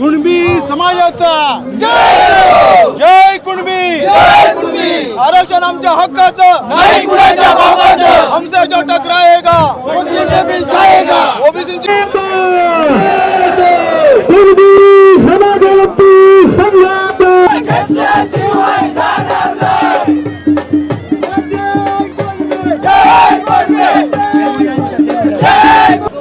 कुणबी समाजाचा. जय कुणबी. आरक्षण आमच्या हक्काचं. नाही कुणाच्या बापाचं हमसे जो टकराएगा में मिल जाएगा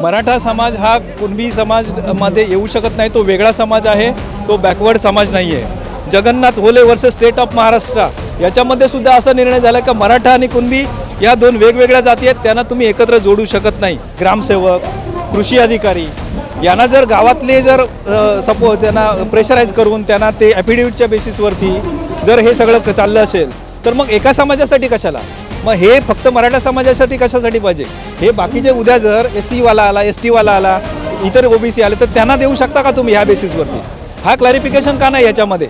मराठा समाज हा कुणबी समाजमध्ये येऊ शकत नाही तो वेगळा समाज आहे तो बॅकवर्ड समाज नाही आहे जगन्नाथ होले वर्सेस स्टेट ऑफ महाराष्ट्र याच्यामध्ये सुद्धा असा निर्णय झाला का मराठा आणि कुणबी या दोन वेगवेगळ्या जाती आहेत त्यांना तुम्ही एकत्र जोडू शकत नाही. ग्रामसेवक कृषी अधिकारी यांना जर गावातले जर सपो त्यांना प्रेशराईज करून त्यांना ते ॲफिडेविटच्या बेसिसवरती जर हे सगळं क- चाललं असेल तर मग एका समाजासाठी कशाला? मग हे फक्त मराठा समाजासाठी कशासाठी पाहिजे? हे बाकीचे उद्या जर एस सीवाला आला एस टीवाला आला इतर ओबीसी आले तर त्यांना देऊ शकता का तुम्ही ह्या बेसिसवरती हा क्लॅरिफिकेशन का नाही याच्यामध्ये?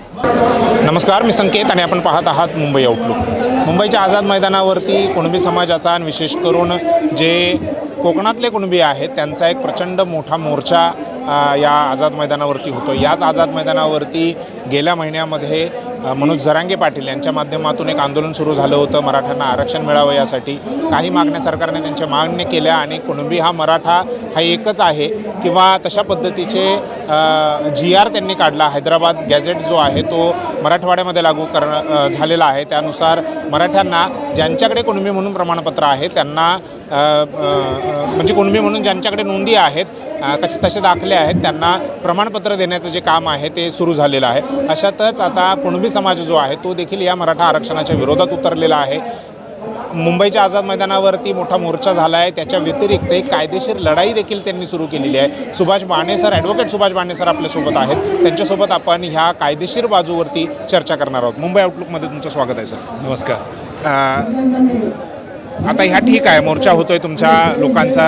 नमस्कार मी संकेत आणि आपण पाहत आहात मुंबई आउटलुक मुंबईच्या आझाद मैदानावरती कुणबी समाजाचा आणि विशेष करून जे कोकणातले कुणबी आहेत त्यांचा एक प्रचंड मोठा मोर्चा या आझाद मैदानावरती होतो याच आझाद मैदानावरती गेल्या महिन्यामध्ये मनोज झरांगे पाटील यांच्या माध्यमातून एक आंदोलन सुरू झालं होतं. मराठ्यांना आरक्षण मिळावं यासाठी. काही मागण्या सरकारने त्यांच्या मागण्या केल्या आणि कुणबी हा मराठा हा एकच आहे किंवा तशा पद्धतीचे जी आर त्यांनी काढला. हैदराबाद गॅझेट जो आहे तो मराठवाड्यामध्ये लागू करणं झालेला आहे. त्यानुसार मराठ्यांना ज्यांच्याकडे कुणबी म्हणून प्रमाणपत्र आहे त्यांना म्हणजे कुणबी म्हणून ज्यांच्याकडे नोंदी आहेत कसे तसे दाखले आहेत त्यांना प्रमाणपत्र देण्याचं जे काम आहे ते सुरू झालेलं आहे. अशातच आता कुणबी समाज जो आहे तो देखील या मराठा आरक्षणाच्या विरोधात उतरलेला आहे. मुंबईच्या आझाद मैदानावरती मोठा मोर्चा झाला आहे त्याच्या व्यतिरिक्त एक कायदेशीर लढाई देखील त्यांनी सुरू केलेली आहे. सुभाष बाणे सर ॲडव्होकेट सुभाष बाणे सर आपल्यासोबत आहेत. त्यांच्यासोबत आपण ह्या कायदेशीर बाजूवरती चर्चा करणार आहोत. मुंबई आउटलुकमध्ये तुमचं स्वागत आहे सर. नमस्कार. आता ह्या ठीक आहे मोर्चा होतोय तुमच्या लोकांचा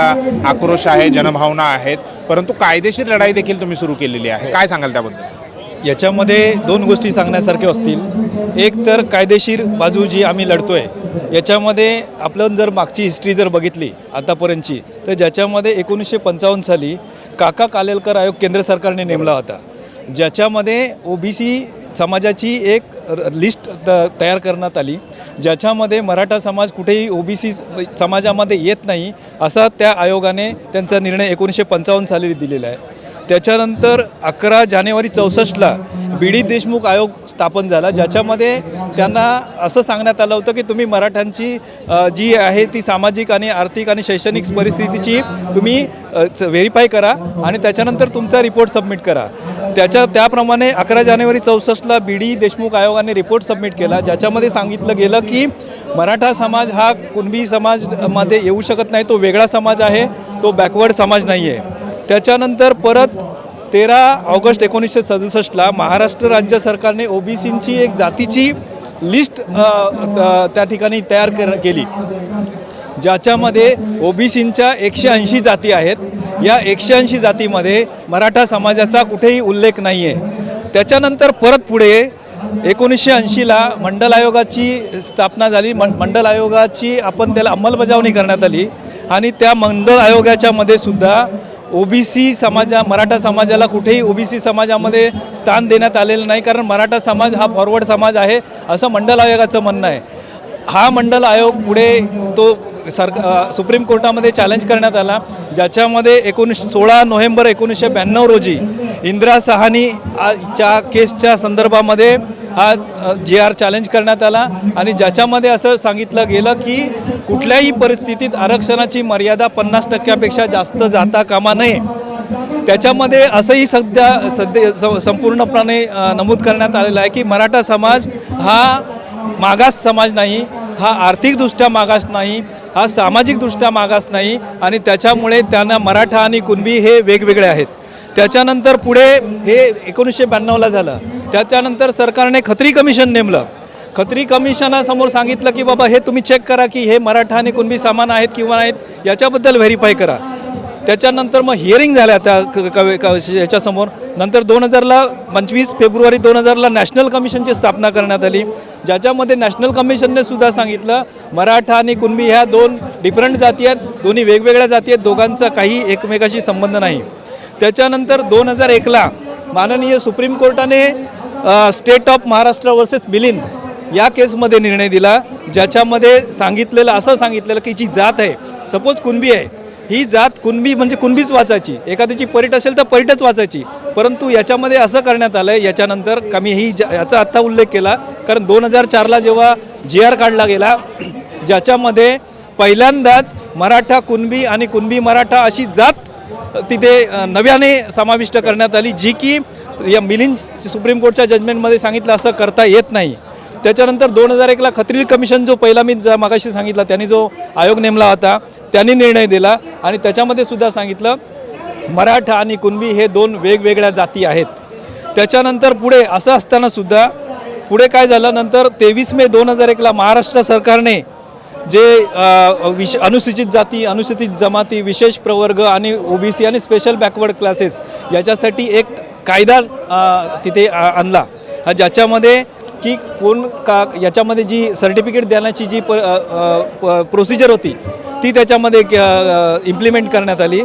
आक्रोश आहे जनभावना आहेत परंतु कायदेशीर लढाई देखील तुम्ही सुरू केलेली आहे. काय सांगाल त्याबद्दल? याच्यामध्ये दोन गोष्टी सांगण्यासारख्या असतील. एक तर कायदेशीर बाजू जी आम्ही लढतोय याच्यामध्ये आपलं जर मागची हिस्ट्री जर बघितली आतापर्यंतची तर ज्याच्यामध्ये एकोणीसशे पंचावन्न साली काका कालेलकर आयोग केंद्र सरकारने नेमला होता. ज्याच्यामध्ये ओ बी सी समाजाची एक र- लिस्ट त तयार करण्यात आली ज्याच्यामध्ये मराठा समाज कुठेही ओ बी सी समाजामध्ये येत नाही असा त्या आयोगाने त्यांचा निर्णय एकोणीसशे पंचावन्न साली दिलेला आहे. त्याच्यानंतर अकरा जानेवारी चौसष्टला बी डी देशमुख आयोग स्थापन झाला ज्याच्यामध्ये त्यांना असं सांगण्यात आलं होतं की तुम्ही मराठ्यांची जी आहे ती सामाजिक आणि आर्थिक आणि शैक्षणिक परिस्थितीची तुम्ही व्हेरीफाय करा आणि त्याच्यानंतर तुमचा रिपोर्ट सबमिट करा. त्याच्या त्याप्रमाणे अकरा जानेवारी चौसष्टला बी डी देशमुख आयोगाने रिपोर्ट सबमिट केला ज्याच्यामध्ये सांगितलं गेलं की मराठा समाज हा कुणबी समाजमध्ये येऊ शकत नाही तो वेगळा समाज आहे तो बॅकवर्ड समाज नाही आहे त्याच्यानंतर परत तेरा ऑगस्ट एकोणीसशे सदुसष्टला महाराष्ट्र राज्य सरकारने ओबीसींची एक जातीची लिस्ट त्या ठिकाणी तयार कर केली. ज्याच्यामध्ये ओबीसींच्या एकशे ऐंशी जाती आहेत. या एकशे ऐंशी जातीमध्ये मराठा समाजाचा कुठेही उल्लेख नाही आहे त्याच्यानंतर परत पुढे एकोणीसशे ऐंशीला मंडल आयोगाची स्थापना झाली. मं मंडल आयोगाची आपण त्याला अंमलबजावणी करण्यात आली. आणि त्या मंडल आयोगाच्यामध्ये सुद्धा ओबीसी समाजा मराठा समाजाला कुठेही ओबीसी समाजामध्ये स्थान देण्यात आलेलं नाही कारण मराठा समाज हा फॉरवर्ड समाज आहे असं मंडल आयोगाचं म्हणणं आहे. हा मंडल आयोग पुढे तो सर सुप्रीम कोर्टामध्ये चॅलेंज करण्यात आला ज्याच्यामध्ये एकोणीस सोळा नोव्हेंबर एकोणीसशे ब्याण्णव रोजी इंदिरा सहानी च्या केसच्या संदर्भामध्ये हा जे आर चॅलेंज करण्यात आला आणि ज्याच्यामध्ये असं सांगितलं गेलं की कुठल्याही परिस्थितीत आरक्षणाची मर्यादा पन्नास टक्क्यापेक्षा जास्त जाता कामा नये. त्याच्यामध्ये असंही सध्या सध्या संपूर्णपणे नमूद करण्यात आलेलं आहे की मराठा समाज हा मागास समाज नाही हा आर्थिकदृष्ट्या मागास नाही हा सामाजिकदृष्ट्या मागास नाही आणि त्याच्यामुळे त्यांना मराठा आणि कुणबी हे वेगवेगळे आहेत. त्याच्यानंतर पुढे हे एकोणीसशे ब्याण्णवला झालं. त्याच्यानंतर सरकारने खत्री कमिशन नेमलं. खत्री कमिशनासमोर सांगितलं की बाबा हे तुम्ही चेक करा की हे मराठा आणि कुणबी समान आहेत किंवा नाहीत याच्याबद्दल व्हेरीफाय करा. त्याच्यानंतर मग हिअरिंग झाल्या त्या क- क- क- याच्यासमोर. नंतर दोन हजारला पंचवीस फेब्रुवारी दोन हजारला नॅशनल कमिशनची स्थापना करण्यात आली. ज्याच्यामध्ये नॅशनल कमिशनने सुद्धा सांगितलं मराठा आणि कुणबी ह्या दोन डिफरंट जाती आहेत दोन्ही वेगवेगळ्या जाती आहेत दोघांचा काही एकमेकाशी संबंध नाही. त्याच्यानंतर दोन हजार एकला माननीय सुप्रीम कोर्टाने state of Maharashtra versus Milind या केसमध्ये निर्णय दिला ज्याच्यामध्ये सांगितलेलं असं सांगितलेलं की जी जात आहे सपोज कुणबी आहे ही जात कुणबी म्हणजे कुणबीच वाचायची. एखाद्याची परीट असेल तर परीटच वाचायची. परंतु याच्यामध्ये असं करण्यात आलं आहे याच्यानंतर कमी ही ज- याचा आत्ता उल्लेख केला. कारण दोन हजार चारला जेव्हा जी आर काढला गेला ज्याच्यामध्ये पहिल्यांदाच मराठा कुणबी आणि कुणबी मराठा अशी जात तिथे नव्याने समाविष्ट करण्यात आली जी की या मिलिंद सुप्रीम कोर्टच्या जजमेंटमध्ये सांगितलं असं करता येत नाही. त्याच्यानंतर दोन हजार एकला खत्रील कमिशन जो पहिला मी ज्या मागाशी सांगितला त्यांनी जो आयोग नेमला होता त्यांनी निर्णय दिला आणि त्याच्यामध्ये सुद्धा सांगितलं मराठा आणि कुणबी हे दोन वेगवेगळ्या जाती आहेत. त्याच्यानंतर पुढे असं असताना सुद्धा पुढे काय झालं नंतर तेवीस मे दोन हजार एकला महाराष्ट्र सरकारने जे विश अनुसूचित जाती अनुसूचित जमाती विशेष प्रवर्ग आणि ओबीसी आणि स्पेशल बॅकवर्ड क्लासेस याच्यासाठी एक कायदा तिथे आणला. ज्याच्यामध्ये की कोण का याच्यामध्ये जी सर्टिफिकेट देण्याची जी प प्रोसिजर होती ती त्याच्यामध्ये इम्प्लिमेंट करण्यात आली.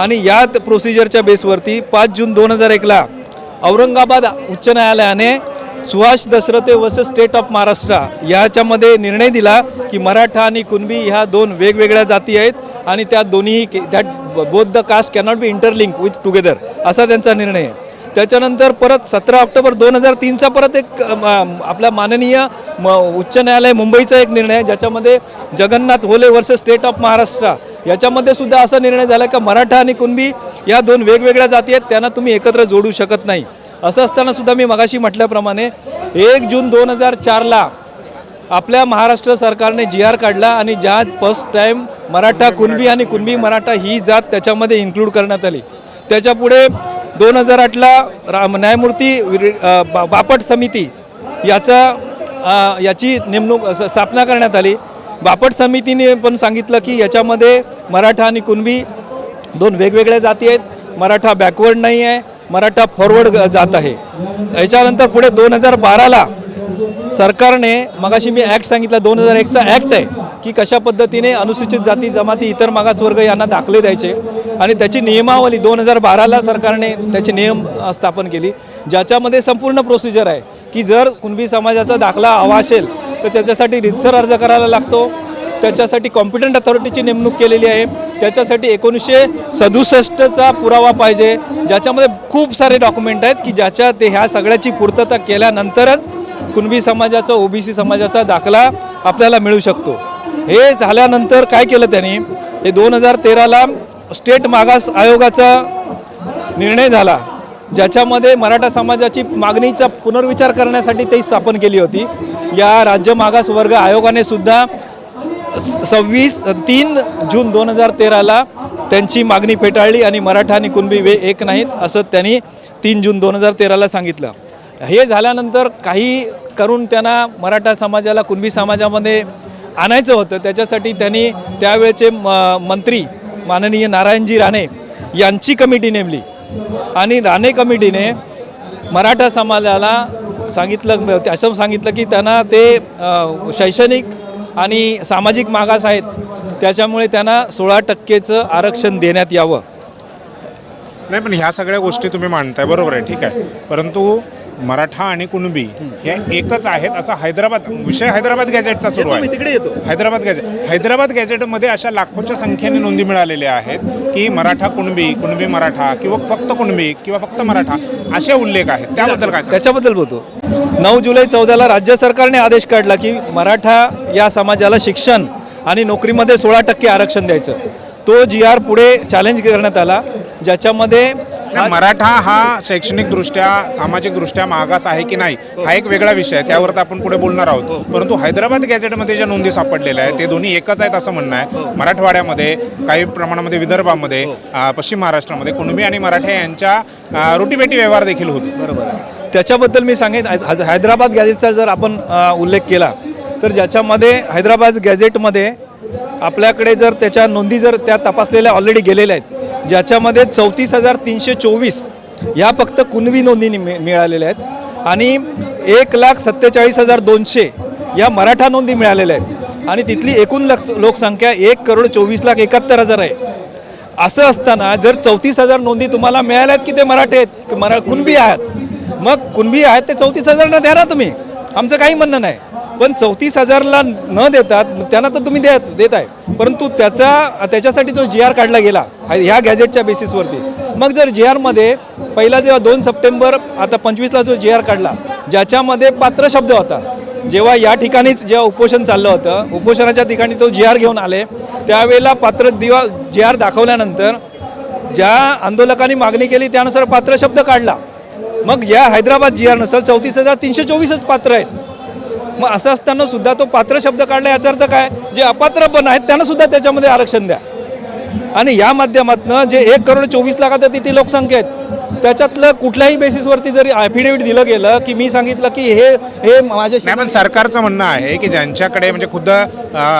आणि यात प्रोसिजरच्या बेसवरती पाच जून दोन हजार एकला औरंगाबाद उच्च न्यायालयाने Suhas Dashrathe versus state of Maharashtra याच्यामध्ये निर्णय दिला की मराठा आणि कुणबी ह्या दोन वेगवेगळ्या जाती आहेत आणि त्या दोन्ही that both the caste cannot be interlink with together असा त्यांचा निर्णय आहे. त्याच्यानंतर परत सतरा ऑक्टोबर दोन हजार तीनचा परत एक आपल्या आपला माननीय म, उच्च न्यायालय मुंबईचा एक निर्णय ज्याच्यामध्ये जगन्नाथ होले वर्सेस स्टेट ऑफ महाराष्ट्र. याच्यामध्ये सुद्धा असा निर्णय झाला का मराठा आणि कुणबी या दोन वेगवेगळ्या जाती आहेत त्यांना तुम्ही एकत्र जोडू शकत नाही. असं असताना सुद्धा मी मगाशी म्हटल्याप्रमाणे एक जून दोन हजार चारला आपल्या महाराष्ट्र सरकारने जी आर काढला आणि ज्या फर्स्ट टाईम मराठा कुणबी आणि कुणबी मराठा ही जात त्याच्यामध्ये इन्क्लूड करण्यात आली. त्याच्यापुढे दोन हजार आठला राम न्यायमूर्ती विर- बा- बापट समिती याचा याची नेमणूक स्थापना करण्यात आली. बापट समितीने पण सांगितलं की याच्यामध्ये मराठा आणि कुणबी दोन वेगवेगळ्या जाती आहेत. मराठा बॅकवर्ड नाही आहे मराठा फॉरवर्ड जात आहे. याच्यानंतर पुढे दोन हजार बाराला सरकारने मगाशी मी ॲक्ट सांगितला दोन हजार एकचा ॲक्ट आहे की कशा पद्धतीने अनुसूचित जाती जमाती इतर मागासवर्ग यांना दाखले द्यायचे. आणि त्याची नियमावली दोन हजार बाराला सरकारने त्याचे नियम स्थापन केली ज्याच्यामध्ये संपूर्ण प्रोसिजर आहे की जर कुणबी समाजाचा दाखला हवा असेल तर त्याच्यासाठी रितसर अर्ज करायला लागतो. त्याच्यासाठी कॉम्पिटंट अथॉरिटीची नेमणूक केलेली आहे. त्याच्यासाठी एकोणीसशे सदुसष्टचा पुरावा पाहिजे ज्याच्यामध्ये खूप सारे डॉक्युमेंट आहेत की ज्याच्या ते ह्या सगळ्याची पूर्तता केल्यानंतरच कुणबी समाजाचा ओबीसी समाजाचा दाखला आपल्याला मिळू शकतो. हे झाल्यानंतर काय केलं त्यांनी? हे दोन हजार तेराला स्टेट मागास आयोगाचा निर्णय झाला ज्याच्यामध्ये मराठा समाजाची मागणीचा पुनर्विचार करण्यासाठी ते स्थापन केली होती. या राज्य मागास वर्ग आयोगाने सुद्धा स- सव्वीस तीन जून दोन हजार तेराला त्यांची मागणी फेटाळली आणि मराठा आणि कुणबी वे एक नाहीत असं त्यांनी तीन जून दोन हजार तेराला सांगितलं. हे झाल्यानंतर काही करून त्यांना मराठा समाजाला कुणबी समाजामध्ये आणायचं होतं. त्याच्यासाठी त्यांनी त्यावेळचे म मंत्री माननीय नारायणजी राणे यांची कमिटी नेमली. आणि राणे कमिटीने मराठा समाजाला सांगितलं असं सांगितलं की त्यांना ते शैक्षणिक आणि सामाजिक मागास आहेत. त्याच्यामुळे त्यांना सोळा टक्केचं आरक्षण देण्यात यावं. नाही पण ह्या सगळ्या गोष्टी तुम्ही मांडताय. बरोबर आहे ठीक आहे. परंतु मराठा आणि कुणबी हे एकच आहेत असा हैदराबाद विषय हैदराबाद गॅझेटचा सुरू आहे. तिकडे येतो. हैदराबाद गॅझेट हैदराबाद गॅझेटमध्ये अशा लाखोच्या संख्येने नोंदी मिळालेल्या आहेत की मराठा कुणबी कुणबी मराठा किंवा फक्त कुणबी किंवा फक्त मराठा असे उल्लेख आहेत. त्याबद्दल काय? त्याच्याबद्दल बोलतो. नऊ जुलै चौदाला राज्य सरकारने आदेश काढला की मराठा या समाजाला शिक्षण आणि नोकरीमध्ये सोळा टक्के आरक्षण द्यायचं. तो जी आर पुढे चॅलेंज करण्यात आला ज्याच्यामध्ये नाही, मराठा हा शैक्षणिकदृष्ट्या सामाजिकदृष्ट्या मागास आहे की नाही हा एक वेगळा विषय आहे. त्यावर तर आपण पुढे बोलणार आहोत. परंतु हैदराबाद गॅझेटमध्ये ज्या नोंदी सापडलेल्या आहेत ते दोन्ही एकच आहेत असं म्हणणं आहे. मराठवाड्यामध्ये काही प्रमाणामध्ये विदर्भामध्ये अ, पश्चिम महाराष्ट्रामध्ये कुणबी आणि मराठा यांच्या अ, रोटीबेटी व्यवहार देखील होतो. बरोबर आहे. त्याच्याबद्दल मी सांगेन हैद- हैद- हैदराबाद गॅझेटचा जर आपण अ, उल्लेख केला तर ज्याच्यामध्ये हैदराबाद गॅझेटमध्ये आपल्याकडे जर त्याच्या नोंदी जर त्या तपासलेल्या ऑलरेडी गेलेल्या आहेत ज्याच्यामध्ये चौतीस हजार तीनशे चोवीस ह्या फक्त कुणबी नोंदी मि मिळालेल्या आहेत. आणि एक लाख सत्तेचाळीस हजार दोनशे या मराठा नोंदी मिळालेल्या आहेत. आणि तिथली एकूण लक्ष लोकसंख्या एक करोड चोवीस लाख एकाहत्तर हजार आहे. असं असताना जर चौतीस हजार नोंदी तुम्हाला मिळाल्या आहेत की ते मराठी आहेत मरा कुणबी आहात? मग कुणबी आहेत ते चौतीस हजारनं द्या ना तुम्ही. आमचं काही म्हणणं नाही. पण चौतीस हजारला न देतात त्यांना तर तुम्ही देत देत आहे परंतु त्याचा त्याच्यासाठी जो जी आर काढला गेला ह्या गॅजेटच्या बेसिसवरती मग जर जी आरमध्ये पहिला जेव्हा दोन सप्टेंबर आता पंचवीसला जो जी आर काढला ज्याच्यामध्ये पात्र शब्द होता. जेव्हा या ठिकाणीच जेव्हा उपोषण चाललं होतं उपोषणाच्या ठिकाणी तो जी आर घेऊन आले त्यावेळेला पात्र दिवा जी आर दाखवल्यानंतर ज्या आंदोलकांनी मागणी केली त्यानुसार पात्र शब्द काढला. मग या हैदराबाद जी आरनुसार चौतीस हजार तीनशे चोवीसच पात्र आहेत. मग असं असताना सुद्धा तो पात्र शब्द काढला याचा अर्थ काय? जे अपात्र पण आहेत त्यांना सुद्धा त्याच्यामध्ये आरक्षण द्या. आणि या माध्यमातनं जे एक करोड चोवीस लाखात तिथे लोकसंख्या आहेत त्याच्यातलं कुठल्याही बेसिसवरती जरी ॲफिडेव्हिट दिलं गेलं की मी सांगितलं की हे हे माझ्या पण सरकारचं म्हणणं आहे की ज्यांच्याकडे म्हणजे खुद्द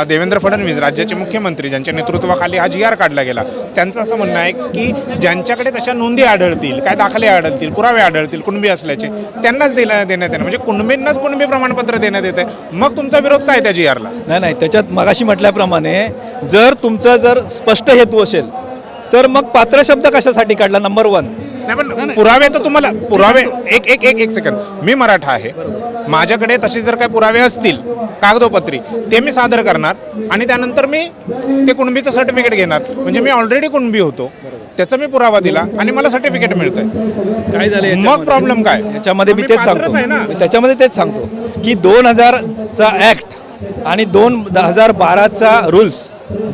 देवेंद्र फडणवीस राज्याचे मुख्यमंत्री ज्यांच्या नेतृत्वाखाली हा जी आर काढला गेला त्यांचं असं म्हणणं आहे की ज्यांच्याकडे तशा नोंदी आढळतील काय दाखले आढळतील पुरावे आढळतील कुणबी असल्याचे त्यांनाच दिला देण्यात येणार. म्हणजे कुणबींनाच कुणबी प्रमाणपत्र देण्यात येते मग तुमचा विरोध काय त्या जी आरला नाही नाही त्याच्यात मगाशी म्हटल्याप्रमाणे जर तुमचा जर स्पष्ट हेतू असेल तर मग पात्र शब्द कशासाठी काढला? नंबर वन नाही पण पुरावे तर तुम्हाला पुरावे एक एक एक एक सेकंद मी मराठा आहे. माझ्याकडे तसे जर काही पुरावे असतील कागदोपत्री ते मी सादर करणार आणि त्यानंतर मी ते कुणबीचं सर्टिफिकेट घेणार. म्हणजे मी ऑलरेडी कुणबी होतो. त्याचा मी पुरावा दिला आणि मला सर्टिफिकेट मिळतंय. काय झालं मग प्रॉब्लेम काय? याच्यामध्ये मी तेच सांगतो. मी त्याच्यामध्ये तेच सांगतो की दोन हजारचा ॲक्ट आणि दोन हजार बाराचा रूल्स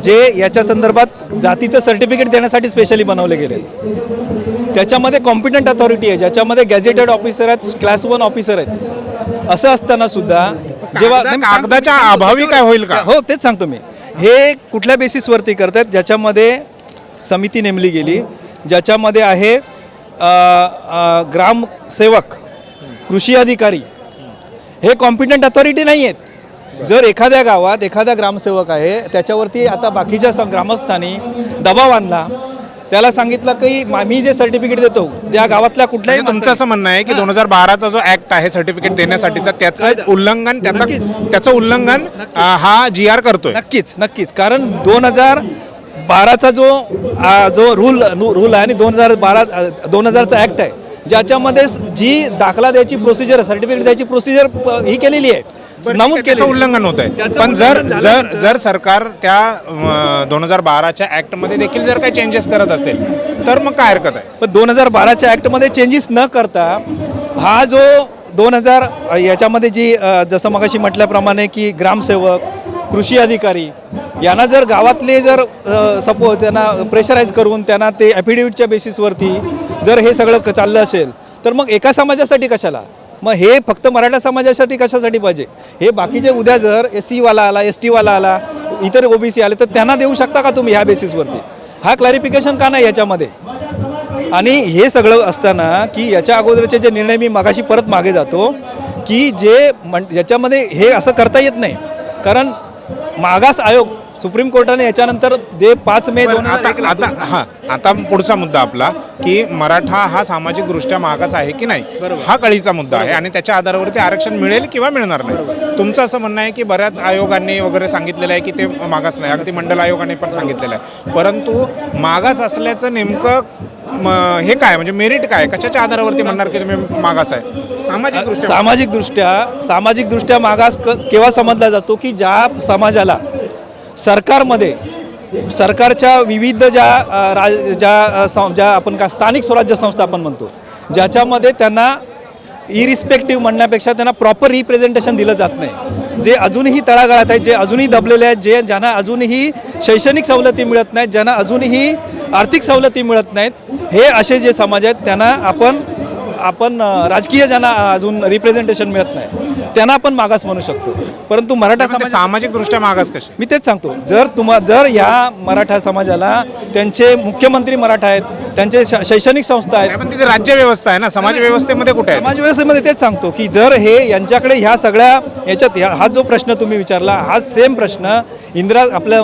जे याच्या संदर्भात जातीचं सर्टिफिकेट देण्यासाठी स्पेशली बनवले गेले त्याच्यामध्ये कॉम्पिटंट अथॉरिटी आहे ज्याच्यामध्ये गॅझेटेड ऑफिसर आहेत क्लास वन ऑफिसर आहेत. असं असताना सुद्धा जेव्हा कागदाच्या अभावी काय होईल का? हो तेच सांगतो मी. हे कुठल्या बेसिसवरती करतात ज्याच्यामध्ये समिती नेमली गेली ज्याच्यामध्ये आहे ग्रामसेवक कृषी अधिकारी. हे कॉम्पिटंट अथॉरिटी नाही आहेत जर एखाद्या गावात एखादा ग्रामसेवक आहे त्याच्यावरती आता बाकीच्या ग्रामस्थांनी दबाव आणला त्याला सांगितलं की मा- जे सर्टिफिकेट देतो त्या गावातल्या कुठल्याही म्हणजे तुमचं असं म्हणणं आहे की दोन हजार बाराचा जो ऍक्ट आहे सर्टिफिकेट देण्यासाठीचा त्याचं उल्लंघन त्याचं त्याचं उल्लंघन हा जी आर करतोय. नक्कीच नक्कीच. कारण दोन हजार बाराचा जो जो रूल रूल आहे आणि दोन हजार बारा दोन हजारचा ॲक्ट आहे ज्याच्यामध्ये जी दाखला द्यायची प्रोसिजर सर्टिफिकेट द्यायची प्रोसिजर ही केलेली आहे. नमूद केली उल्लंघन होत आहे पण जर जर जर सरकार त्या दोन हजार बाराच्या ऍक्टमध्ये देखील जर काही चेंजेस करत असेल तर मग काय हरकत आहे? पण दोन हजार बाराच्या ॲक्टमध्ये चेंजेस न करता हा जो दोन हजार याच्यामध्ये जी जसं मगाशी म्हटल्याप्रमाणे की ग्रामसेवक कृषी अधिकारी यांना जर गावातले जर सपो त्यांना प्रेशराईज करून त्यांना ते ॲफिडेव्हिटच्या बेसिसवरती जर हे सगळं चाललं असेल तर मग एका समाजासाठी कशाला? मग हे फक्त मराठा समाजासाठी कशासाठी पाहिजे? हे बाकीचे उद्या जर एस सीवाला आला एस टीवाला आला इतर ओबीसी आले तर त्यांना देऊ शकता का तुम्ही ह्या बेसिसवरती? हा क्लॅरिफिकेशन का नाही याच्यामध्ये? आणि हे सगळं असताना की याच्या अगोदरचे जे निर्णय मी मागाशी परत मागे जातो की जे म्हण याच्यामध्ये हे असं करता येत नाही. कारण मागास आयोग सुप्रीम कोर्टाने याच्यानंतर दे पाच मे दोन आता आता हा आता पुढचा मुद्दा आपला की मराठा हा सामाजिक दृष्ट्या मागास आहे की नाही हा कळीचा मुद्दा आहे आणि त्याच्या आधारावरती आरक्षण मिळेल किंवा मिळणार नाही. तुमचं असं म्हणणं आहे की बऱ्याच आयोगांनी वगैरे सांगितलेलं आहे की ते मागास नाही अगदी मंडल आयोगाने पण सांगितलेलं आहे. परंतु मागास असल्याचं नेमकं हे काय म्हणजे मेरिट काय? कशाच्या आधारावरती म्हणणार की तुम्ही मागास आहे? सामाजिक दृष्ट्या सामाजिक दृष्ट्या सामाजिक दृष्ट्या मागास क केव्हा समजला जातो की ज्या समाजाला सरकारमध्ये सरकारच्या विविध ज्या राज ज्या सं- ज्या आपण का स्थानिक स्वराज्य संस्था आपण म्हणतो ज्याच्यामध्ये त्यांना इरिस्पेक्टिव्ह म्हणण्यापेक्षा त्यांना प्रॉपर रिप्रेझेंटेशन दिलं जात नाही. जे अजूनही तळागाळात आहेत जे अजूनही दबलेले आहेत जे ज्यांना अजूनही शैक्षणिक सवलती मिळत नाहीत ज्यांना अजूनही आर्थिक सवलती मिळत नाहीत हे असे जे समाज आहेत त्यांना आपण आपण राजकीय ज्यांना अजून रिप्रेझेंटेशन मिळत नाही त्यांना आपण मागास म्हणू शकतो. परंतु मराठा म्हणजे समाज सामाजिक दृष्ट्या मागास कशी मी तेच सांगतो. जर तुम्हा जर ह्या मराठा समाजाला त्यांचे मुख्यमंत्री मराठा आहेत त्यांचे शैक्षणिक संस्था आहेत पण तिथे राज्य व्यवस्था आहे ना? समाज व्यवस्थेमध्ये कुठे आहे? समाज व्यवस्थेमध्ये तेच सांगतो की जर हे यांच्याकडे ह्या सगळ्या याच्यात हा जो प्रश्न तुम्ही विचारला हा सेम प्रश्न इंदिरा आपल्या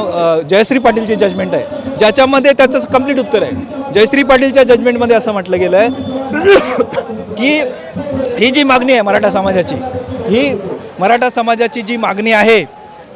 जयश्री पाटीलची जजमेंट आहे. ज्याच्यामध्ये त्याचं कंप्लीट उत्तर आहे. जयश्री पाटीलच्या जजमेंटमध्ये असं म्हटलं गेलं आहे की ही जी मागणी आहे मराठा समाजाची ही मराठा समाजाची जी मागणी आहे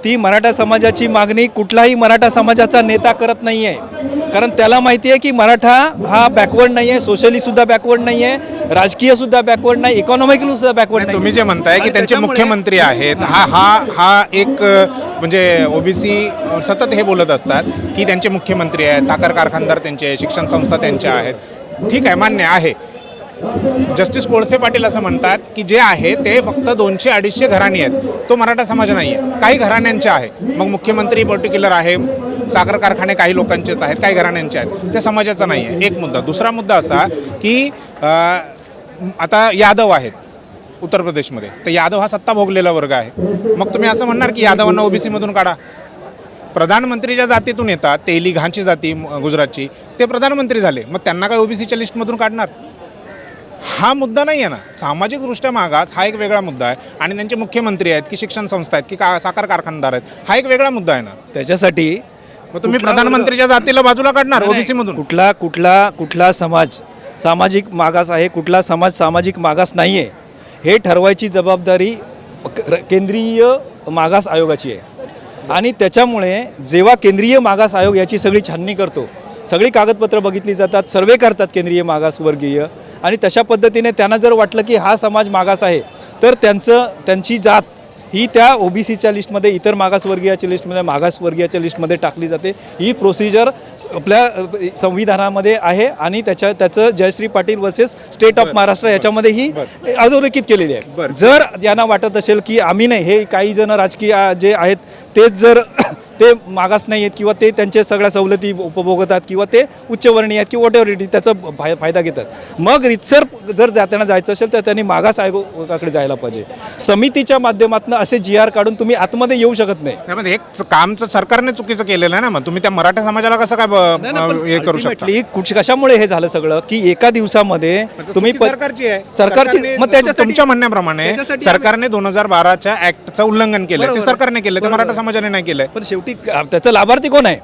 ती मराठा समाजाची मागणी कुठलाही मराठा समाजाचा नेता करत नाही आहे कारण त्याला माहिती आहे की मराठा हा बॅकवर्ड नाही आहे सोशली सुद्धा बॅकवर्ड नाही आहे राजकीय सुद्धा बॅकवर्ड नाही इकॉनॉमिकली सुद्धा बॅकवर्ड नाही तुम्ही जे म्हणताय की त्यांचे मुख्यमंत्री आहेत हा हा हा एक म्हणजे ओबीसी सतत हे बोलत असतात की त्यांचे मुख्यमंत्री आहेत साखर कारखानदार त्यांचे शिक्षण संस्था त्यांच्या आहेत. ठीक आहे मान्य आहे. जस्टिस कोळसे पाटील असं म्हणतात की जे आहे ते फक्त दोनशे अडीचशे घराणी आहेत. तो मराठा समाज नाही आहे काही घराण्यांचे आहे. मग मुख्यमंत्री पर्टिक्युलर आहे साखर कारखाने काही लोकांचेच आहेत काही घराण्यांचे आहेत. ते समाजाचा नाही आहे एक मुद्दा. दुसरा मुद्दा असा की आता यादव आहेत उत्तर प्रदेशमध्ये. तर यादव हा सत्ता भोगलेला वर्ग आहे. मग तुम्ही असं म्हणणार की यादवांना ओबीसीमधून काढा. प्रधानमंत्री ज्या जातीतून येतात तेली घाणची जाती म- गुजरातची. ते प्रधानमंत्री झाले. मग त्यांना काय ओबीसीच्या लिस्टमधून काढणार? हा मुद्दा नाही आहे ना. सामाजिकदृष्ट्या मागास हा एक वेगळा मुद्दा आहे. आणि त्यांचे मुख्यमंत्री आहेत की शिक्षण संस्था आहेत की का साखर कारखानदार आहेत हा एक वेगळा मुद्दा आहे ना. त्याच्यासाठी मग तुम्ही प्रधानमंत्रीच्या जातीला बाजूला काढणार नाही, ओबीसी मधून? कुठला कुठला कुठला समाज सामाजिक मागास आहे कुठला समाज सामाजिक मागास नाही आहे हे ठरवायची जबाबदारी केंद्रीय मागास आयोगाची आहे. आणि त्याच्यामुळे जेव्हा केंद्रीय मागास आयोग याची सगळी छाननी करतो सगळी कागदपत्रं बघितली जातात सर्वे करतात केंद्रीय मागासवर्गीय आणि तशा पद्धतीने त्यांना जर वाटलं की हा समाज मागास आहे तर त्यांचं त्यांची जात ही त्या ओबीसीच्या लिस्टमध्ये इतर मागासवर्गीयाच्या लिस्टमध्ये मागासवर्गीयाच्या लिस्टमध्ये टाकली जाते. ही प्रोसिजर आपल्या संविधानामध्ये आहे आणि त्याच्या त्याचं Jayashree Patil versus state of Maharashtra याच्यामध्ये ही अधोरेखित केलेली आहे. जर यांना वाटत असेल की आम्ही नाही हे काही जण राजकीय जे आहेत तेच जर ते मागास नाही आहेत किंवा ते त्यांच्या सगळ्या सवलती उपभोगतात किंवा ते उच्चवर्णीय आहेत किंवा वॉट एव्हर त्याचा फाय फायदा घेतात. मग रितसर जर जा- त्यांना जायचं असेल तर त्यांनी मागास आयोगाकडे जायला पाहिजे. समितीच्या माध्यमातून असे जी आर काढून तुम्ही आतमध्ये येऊ शकत नाही. त्यामध्ये एक च- कामचं सरकारने चुकीचं केलेलं आहे ना मग तुम्ही त्या मराठा समाजाला कसं काय हे करू शकता? कुठ कशामुळे हे झालं सगळं? की एका दिवसामध्ये तुम्ही चुकी प- सरकारची आहे. सरकारची मग त्याच्यासाठी तुमच्या म्हणण्याप्रमाणे सरकारने दोन हजार बाराच्या ऍक्टचं उल्लंघन केलं ते. सरकारने केलं ते. मराठा समाजाने नाही केलंय. पण शेवटी क- त्याचा लाभार्थी कोण आहे?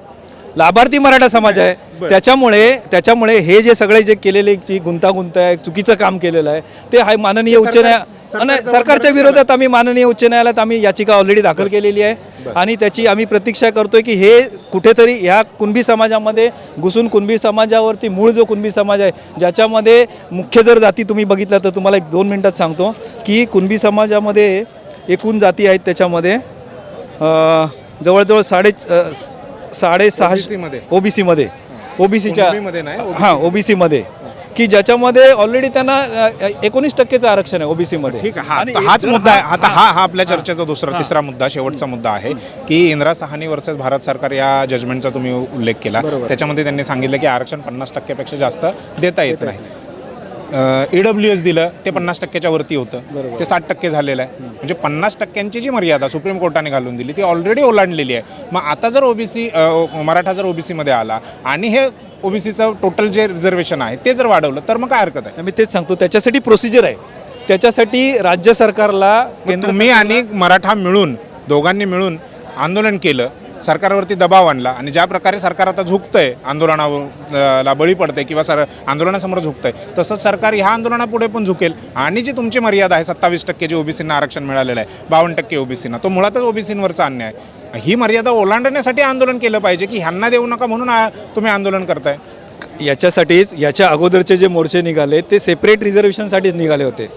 लाभार्थी मराठा समाज आहे. त्याच्यामुळे त्याच्यामुळे हे जे सगळे जे केलेले जी गुंतागुंत आहे चुकीचं काम केलेलं आहे ते हाय माननीय उच्च न्याय नाही, सरकारच्या विरोधात आम्ही माननीय उच्च न्यायालयात आम्ही याचिका ऑलरेडी दाखल केलेली आहे. आणि त्याची आम्ही प्रतीक्षा करतोय की हे कुठेतरी ह्या कुणबी समाजामध्ये घुसून कुणबी समाजावरती मूळ जो कुणबी समाज आहे ज्याच्यामध्ये मुख्य जर जाती तुम्ही बघितल्या तर तुम्हाला एक दोन मिनटात सांगतो की कुणबी समाजामध्ये एकूण जाती आहेत त्याच्यामध्ये जवळजवळ साडे अं, साडेसहाशे OBC मध्ये. ओबीसीमध्ये. ओबीसीच्या हां ओबीसीमध्ये. की ज्याच्यामध्ये ऑलरेडी त्यांना एकोणीस टक्केचं आरक्षण आहे ओबीसीमध्ये. ठीक आहे हा हाच मुद्दा आहे. आता हा हा. आपल्या चर्चेचा दुसरा तिसरा मुद्दा शेवटचा मुद्दा आहे की इंदिरा सहानी वर्सेस भारत सरकार या जजमेंटचा तुम्ही उल्लेख केला. त्याच्यामध्ये त्यांनी सांगितलं की आरक्षण पन्नास टक्क्यापेक्षा जास्त देता येत नाही. ईडब्ल्यू एस दिलं ते पन्नास टक्क्याच्या वरती होतं. ते साठ टक्के झालेलं आहे. म्हणजे पन्नास टक्क्यांची जी मर्यादा सुप्रीम कोर्टाने घालून दिली ती ऑलरेडी ओलांडलेली आहे. मग आता जर ओबीसी मराठा जर ओबीसीमध्ये आला आणि हे ओबीसीचं टोटल जे रिझर्वेशन आहे ते जर वाढवलं तर मग काय हरकत आहे? मी तेच सांगतो त्याच्यासाठी प्रोसिजर आहे. त्याच्यासाठी राज्य सरकारला तुम्ही आणि मराठा मिळून दोघांनी मिळून आंदोलन केलं सरकारवरती दबाव आणला आणि ज्या प्रकारे सरकार आता झुकतंय आंदोलनाला बळी पडते किंवा सर आंदोलनासमोर झुकतंय तसंच सरकार ह्या आंदोलनापुढे पण झुकेल आणि जी तुमची मर्यादा आहे सत्तावीस टक्के जे ओबीसींना आरक्षण मिळालेलं आहे बावन्न टक्के ओबीसींना तो मुळातच ओबीसींवरचा अन्याय आहे. ही मर्यादा ओलांडण्यासाठी आंदोलन केलं पाहिजे की ह्यांना देऊ नका म्हणून तुम्ही आंदोलन करताय. याच्यासाठीच याच्या अगोदरचे जे मोर्चे निघाले ते सेपरेट रिझर्वेशनसाठीच निघाले होते.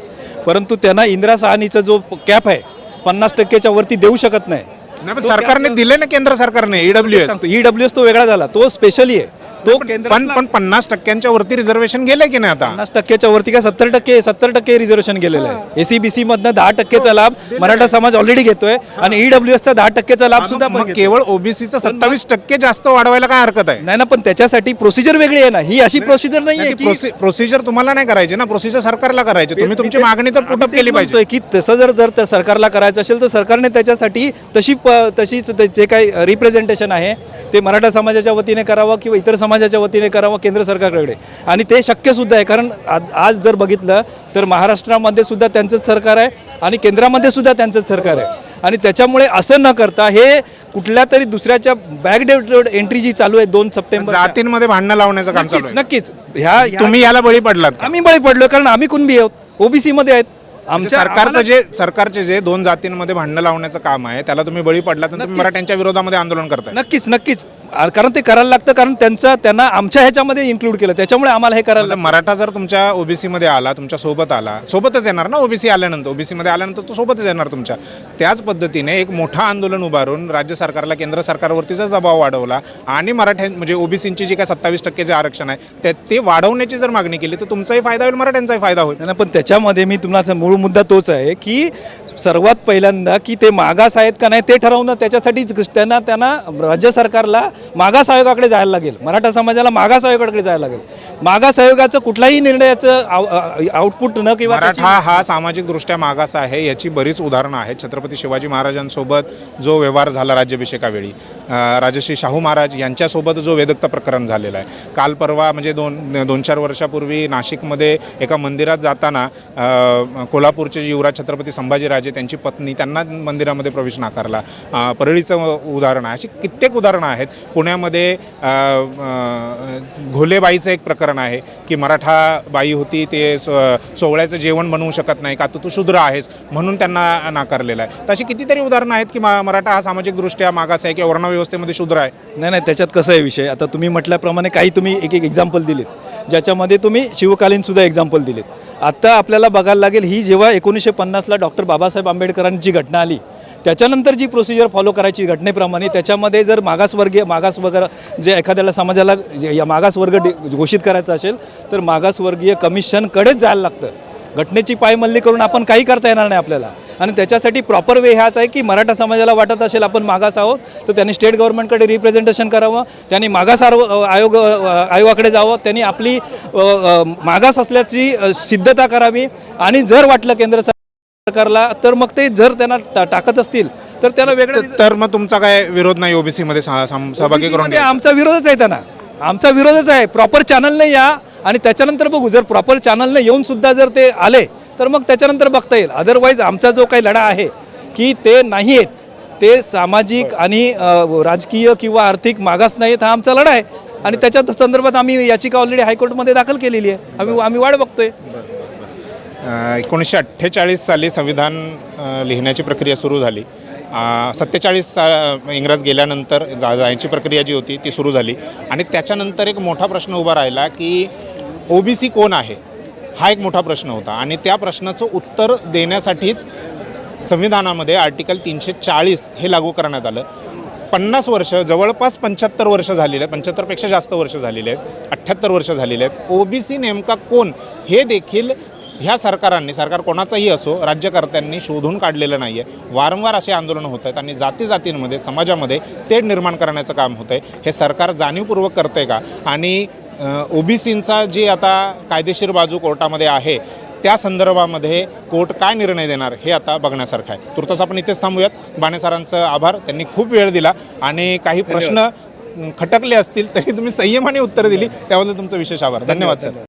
परंतु त्यांना इंदिरा सहानीचा जो कॅप आहे पन्नास टक्क्याच्या वरती देऊ शकत नाही. नाही पण सरकारने दिले ना केंद्र सरकारने ईडब्ल्यू एस सांगतो ईडब्ल्यू एस तो वेगळा झाला तो स्पेशली आहे. तो केंद्र पण पण पन्नास टक्क्यांच्या वरती रिझर्वेशन गेले की नाही आता? पन्नास टक्क्याच्या वरती का? सत्तर टक्के सत्तर टक्के रिझर्वेशन गेलेलं आहे. एसीबीसी मधनं दहा टक्केचा लाभ मराठा समाज ऑलरेडी घेतोय आणि ईडब्ल्यू एसचा दहा टक्केचा लाभ सुद्धा मग. केवळ ओबीसीचं सत्तावीस टक्के जास्त वाढवायला काय हरकत आहे? नाही ना पण त्याच्यासाठी प्रोसिजर वेगळी आहे ना. ही अशी प्रोसिजर नाही आहे की प्रोसिजर तुम्हाला नाही करायची ना. प्रोसिजर सरकारला करायची. तुम्ही तुमची मागणी तर पुटअप केली पाहिजे. की तसं जर जर सरकारला करायचं असेल तर सरकारने त्याच्यासाठी तशी तशीच जे काही रिप्रेझेंटेशन आहे ते मराठा समाजाच्या वतीने करावं किंवा इतर समाजाच्या वतीने करावं केंद्र सरकारकडे. आणि ते शक्य सुद्धा आहे. कारण आज- जर बघितलं तर महाराष्ट्रामध्ये सुद्धा त्यांचंच सरकार आहे आणि केंद्रामध्ये सुद्धा त्यांचंच सरकार आहे. आणि त्याच्यामुळे असं न करता हे कुठल्या तरी दुसऱ्याच्या बॅकडेटेड एंट्री जी चालू आहे दोन सप्टेंबर. जातींमध्ये भांडणं लावण्याचं काम चालू नक्कीच आहे. नक्कीच. ह्या तुम्ही याला बळी पडलात? आम्ही बळी पडलो कारण आम्ही कुणबी आहोत? ओबीसी मध्ये आहेत आमच्या सरकारचं जे सरकारचे जे दोन जातींमध्ये भांडणं लावण्याचं काम आहे त्याला तुम्ही बळी पडला तर मराठ्यांच्या विरोधामध्ये आंदोलन करताय. नक्कीच नक्कीच. कारण ते करायला लागतं कारण त्यांचं त्यांना आमच्या ह्याच्यामध्ये इन्क्लूड केलं. त्याच्यामुळे आम्हाला हे करायला म्हणजे मराठा जर तुमच्या ओबीसी मध्ये आला तुमच्यासोबत आला सोबतच येणार ना ओबीसी आल्यानंतर? ओबीसी मध्ये आल्यानंतर तो सोबतच येणार तुमच्या. त्याच पद्धतीने एक मोठं आंदोलन उभारून राज्य सरकारला केंद्र सरकारवरतीचा दबाव वाढवला आणि मराठ्यां म्हणजे ओबीसींची जी काय सत्तावीस टक्के जे आरक्षण आहे ते ते वाढवण्याची जर मागणी केली तर तुमचाही फायदा होईल मराठ्यांचाही फायदा होईल. नाही नाही, पण त्याच्यामध्ये मी तुम्हाला मूळ मुद्दा तोच आहे की सर्वात पहिल्यांदा की ते मागास आहेत का नाही ते ठरवणं त्याच्यासाठीच त्यांना त्यांना राज्य सरकारला मागास आयोगाकडे जायला लागेल. मराठा समाजाला मागास आयोगाकडे जायला लागेल. मागास आयोगाचं कुठल्याही निर्णयाचं आउटपुट न किंवा मराठा हा सामाजिकदृष्ट्या मागास आहे याची बरीच उदाहरणं आहेत. छत्रपती शिवाजी महाराजांसोबत जो व्यवहार झाला राज्याभिषेकावेळी राजश्री शाहू महाराज यांच्यासोबत जो वेदक्त प्रकरण झालेलं आहे. काल परवा म्हणजे दोन दोन चार वर्षापूर्वी नाशिकमध्ये एका मंदिरात जाताना कोल्हापूरचे युवराज छत्रपती संभाजीराजे त्यांची पत्नी त्यांना मंदिरामध्ये प्रवेश नाकारला. परळीचं उदाहरण आहे. अशी कित्येक उदाहरणं आहेत. पुण्यामध्ये घोलेबाईचं एक प्रकरण आहे की मराठा बाई होती ते सो- सोहळ्याचं जेवण बनवू शकत नाही का तर तू शूद्र आहेस म्हणून त्यांना नाकारलेलं आहे. तर अशी कितीतरी उदाहरणं आहेत की मा- मराठा हा सामाजिकदृष्ट्या मागास आहे किंवा वर्णव्यवस्थेमध्ये शूद्र आहे. नाही नाही त्याच्यात कसं आहे विषय? आता तुम्ही म्हटल्याप्रमाणे काही तुम्ही एक एक एक्झाम्पल दिलेत ज्याच्यामध्ये तुम्ही शिवकालीनसुद्धा एक्झाम्पल दिलेत. आत्ता आपल्याला बघायला लागेल ही जेव्हा एकोणीसशे पन्नासला डॉक्टर बाबासाहेब आंबेडकरांची घटना आली त्याच्यानंतर जी प्रोसिजर फॉलो करायची घटनेप्रमाणे त्याच्यामध्ये जर मागासवर्गीय मागास वगैरे जे एखाद्याला समाजाला जे या मागासवर्ग घोषित करायचा असेल तर मागासवर्गीय कमिशनकडेच जायला लागतं. घटनेची पायमल्ली करून आपण काही करता येणार नाही आपल्याला. आणि त्याच्यासाठी प्रॉपर वे ह्याच आहे की मराठा समाजाला वाटत असेल आपण मागास आहोत तर त्यांनी स्टेट गव्हर्नमेंटकडे रिप्रेझेंटेशन करावं त्यांनी मागास आरो- आयोग आयोगाकडे जावं त्यांनी आपली मागास असल्याची सिद्धता करावी. आणि जर वाटलं केंद्र सरकारला तर मग ते जर त्यांना टाकत असतील तर त्याला वेगळं तर मग तुमचा काय विरोध नाही ओबीसी मध्ये सा- सम- सहभागी करून मध्ये? आमचा विरोधच आहे त्यांना. आमचा विरोधच आहे. प्रॉपर चॅनलने या. आणि त्याच्यानंतर बघू जर प्रॉपर चॅनलने येऊन सुद्धा जर ते आले तर मग त्याच्यानंतर बघता येईल. अदरवाईज आमचा जो काही लढा आहे की ते नाही आहेत ते सामाजिक आणि अ, राजकीय किंवा आर्थिक मागास नाहीत हा आमचा लढा आहे. आणि त्याच्या संदर्भात आम्ही याचिका ऑलरेडी हायकोर्टमध्ये दाखल केलेली आहे. आम्ही आम्ही वाढ बघतोय. एकोणीसशे अठ्ठेचाळीस साली संविधान लिहिण्याची प्रक्रिया सुरू झाली. सत्तेचाळीस सा इंग्रज गेल्यानंतर जा जायची प्रक्रिया जी होती ती सुरू झाली. आणि त्याच्यानंतर एक मोठा प्रश्न उभा राहिला की ओबीसी कोण आहे? हा एक मोठा प्रश्न होता. आणि त्या प्रश्नाचं उत्तर देण्यासाठीच संविधानामध्ये आर्टिकल तीनशे चाळीस हे लागू करण्यात आलं. पन्नास वर्ष जवळपास पंच्याहत्तर वर्ष झालेले आहेत. पंच्याहत्तरपेक्षा जास्त वर्ष झालेले आहेत. अठ्ठ्याहत्तर वर्ष झालेले आहेत. ओबीसी नेमका कोण? हे देखील ह्या सरकारांनी सरकार कोणाचाही असो राज्यकर्त्यांनी शोधून काढलेलं नाही आहे वारंवार असे आंदोलनं होत आहेत आणि जाती जातींमध्ये समाजामध्ये तेढ निर्माण करण्याचं काम होतं आहे. हे सरकार जाणीवपूर्वक करतं आहे का? आणि ओबीसींचा जी आता कायदेशीर बाजू कोर्टामध्ये आहे त्या संदर्भामध्ये कोर्ट काय निर्णय देणार हे आता बघण्यासारखं आहे. तुर्तास आपण इथेच थांबूयात. बाणे सरांचं आभार. त्यांनी खूप वेळ दिला आणि काही प्रश्न खटकले असतील तरी तुम्ही संयमाने उत्तर दिली. त्याबद्दल तुमचं विशेष आभार. धन्यवाद सर.